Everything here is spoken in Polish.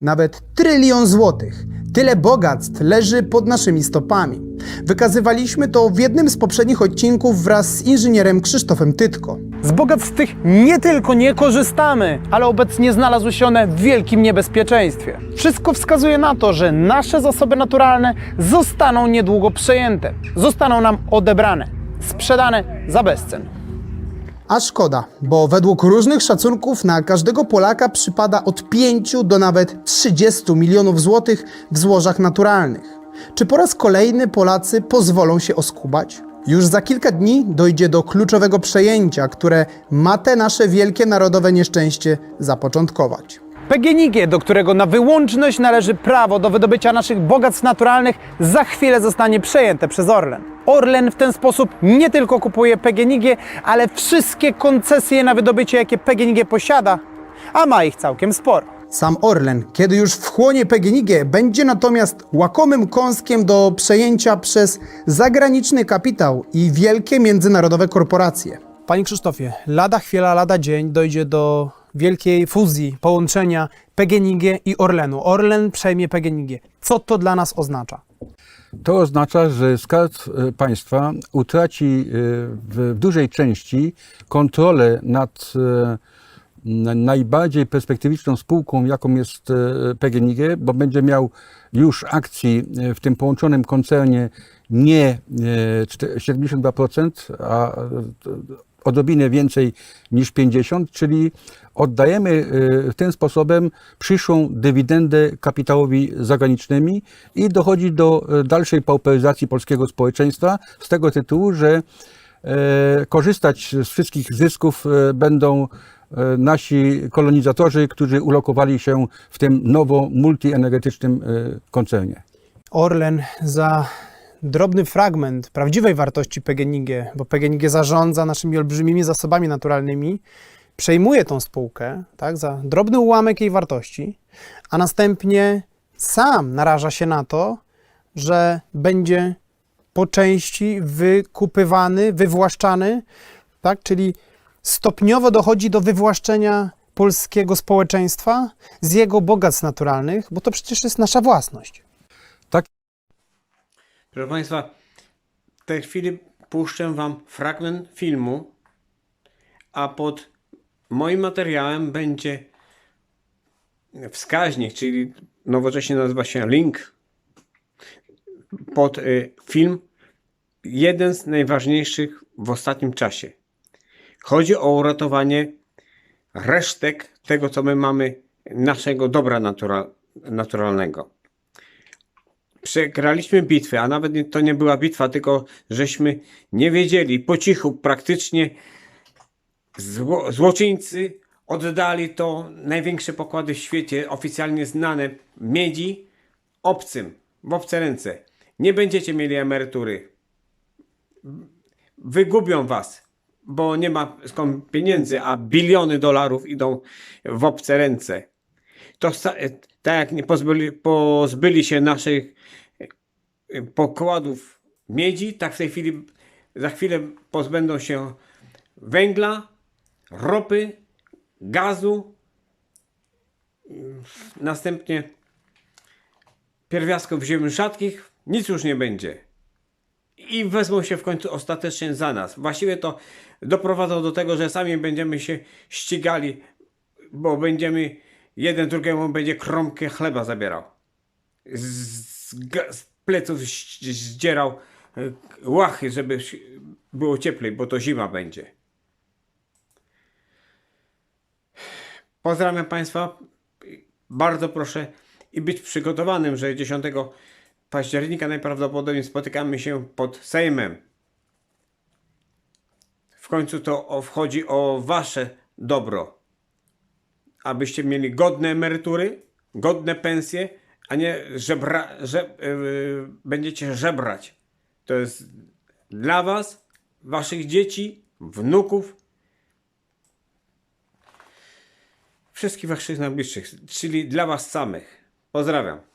Nawet trylion złotych. Tyle bogactw leży pod naszymi stopami. Wykazywaliśmy to w jednym z poprzednich odcinków wraz z inżynierem Krzysztofem Tytko. Z bogactw tych nie tylko nie korzystamy, ale obecnie znalazły się one w wielkim niebezpieczeństwie. Wszystko wskazuje na to, że nasze zasoby naturalne zostaną niedługo przejęte, zostaną nam odebrane, sprzedane za bezcen. A szkoda, bo według różnych szacunków na każdego Polaka przypada od 5 do nawet 30 milionów złotych w złożach naturalnych. Czy po raz kolejny Polacy pozwolą się oskubać? Już za kilka dni dojdzie do kluczowego przejęcia, które ma te nasze wielkie narodowe nieszczęście zapoczątkować. PGNiG, do którego na wyłączność należy prawo do wydobycia naszych bogactw naturalnych, za chwilę zostanie przejęte przez Orlen. Orlen w ten sposób nie tylko kupuje PGNiG, ale wszystkie koncesje na wydobycie, jakie PGNiG posiada, a ma ich całkiem sporo. Sam Orlen, kiedy już wchłonie PGNiG, będzie natomiast łakomym kąskiem do przejęcia przez zagraniczny kapitał i wielkie międzynarodowe korporacje. Panie Krzysztofie, lada chwila, lada dzień dojdzie do wielkiej fuzji, połączenia PGNiG i Orlenu. Orlen przejmie PGNiG. Co to dla nas oznacza? To oznacza, że Skarb e, Państwa utraci e, w dużej części kontrolę nad e, na- najbardziej perspektywiczną spółką, jaką jest PGNiG, bo będzie miał już akcji w tym połączonym koncernie nie e, czte- 72%, a odrobinę więcej niż 50%, czyli oddajemy e, tym sposobem przyszłą dywidendę kapitałowi zagranicznymi i dochodzi do e, dalszej pauperyzacji polskiego społeczeństwa z tego tytułu, że e, korzystać z wszystkich zysków e, będą e, nasi kolonizatorzy, którzy ulokowali się w tym nowo multienergetycznym koncernie. Orlen za drobny fragment prawdziwej wartości PGNiG, bo PGNiG zarządza naszymi olbrzymimi zasobami naturalnymi, przejmuje tą spółkę tak, za drobny ułamek jej wartości, a następnie sam naraża się na to, że będzie po części wykupywany, wywłaszczany, tak, czyli stopniowo dochodzi do wywłaszczenia polskiego społeczeństwa z jego bogactw naturalnych, bo to przecież jest nasza własność. Proszę Państwa, w tej chwili puszczę Wam fragment filmu, a pod moim materiałem będzie wskaźnik, czyli nowocześnie nazywa się link pod y, film, jeden z najważniejszych w ostatnim czasie. Chodzi o uratowanie resztek tego, co my mamy, naszego dobra natura, naturalnego przegraliśmy bitwę, a nawet to nie była bitwa, tylko żeśmy nie wiedzieli, po cichu praktycznie zło, złoczyńcy oddali to największe pokłady w świecie, oficjalnie znane miedzi, obcym, w obce ręce. Nie będziecie mieli emerytury. Wygubią was, bo nie ma skąd pieniędzy, a biliony dolarów idą w obce ręce. To tak jak nie pozbyli, pozbyli się naszych e, pokładów miedzi, tak w tej chwili, za chwilę pozbędą się węgla, ropy, gazu, mm, następnie pierwiastków ziem rzadkich, nic już nie będzie. I wezmą się w końcu ostatecznie za nas. Właściwie to doprowadzą do tego, że sami będziemy się ścigali, bo będziemy, jeden drugiemu będzie kromkę chleba zabierał. Z, z, pleców zdzierał e, łachy, żeby było cieplej, bo to zima będzie. Pozdrawiam Państwa. Bardzo proszę i być przygotowanym, że 10 października najprawdopodobniej spotykamy się pod Sejmem. W końcu to wchodzi o Wasze dobro. Abyście mieli godne emerytury, godne pensje, a nie żebra, że, yy, będziecie żebrać. To jest dla Was, Waszych dzieci, wnuków, wszystkich Waszych najbliższych, czyli dla Was samych. Pozdrawiam.